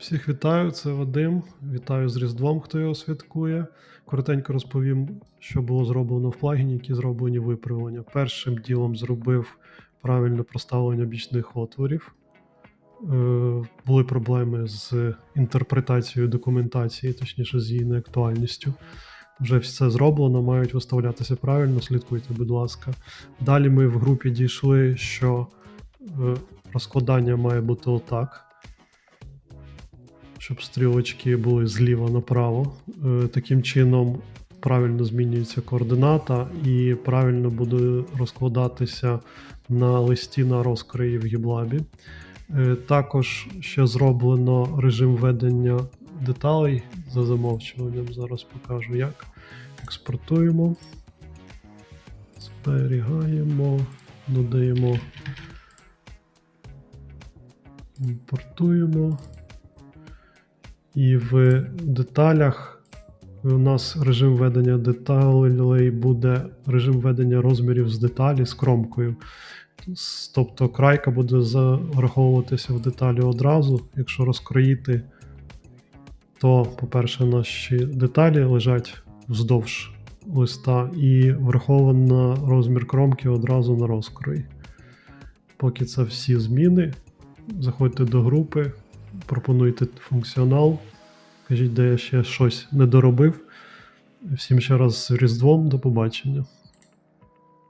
Всіх вітаю, це Вадим. Вітаю з Різдвом, хто його святкує. Коротенько розповім, що було зроблено в плагіні, які зроблені виправлення. Першим ділом зробив правильне проставлення бічних отворів. Е, були проблеми з інтерпретацією документації, точніше з її неактуальністю. Вже все зроблено, мають виставлятися правильно, слідкуйте, будь ласка. Далі ми в групі дійшли, що е, розкладання має бути отак щоб стрілочки були зліва направо. Е, Таким чином правильно змінюється координата і правильно буде розкладатися на листі на розкриї в GitLab. Е, Також ще зроблено режим ведення деталей за замовчуванням. Зараз покажу як. Експортуємо, зберігаємо, додаємо, імпортуємо. І в деталях у нас режим ведення деталей буде режим ведення розмірів з деталі з кромкою. Тобто крайка буде зараховуватися в деталі одразу. Якщо розкроїти, то, по-перше, наші деталі лежать вздовж листа і враховано розмір кромки одразу на розкрої. Поки це всі зміни, заходьте до групи, пропонуйте функціонал. Кажіть, де я ще щось не доробив. Всім ще раз з Різдвом, до побачення.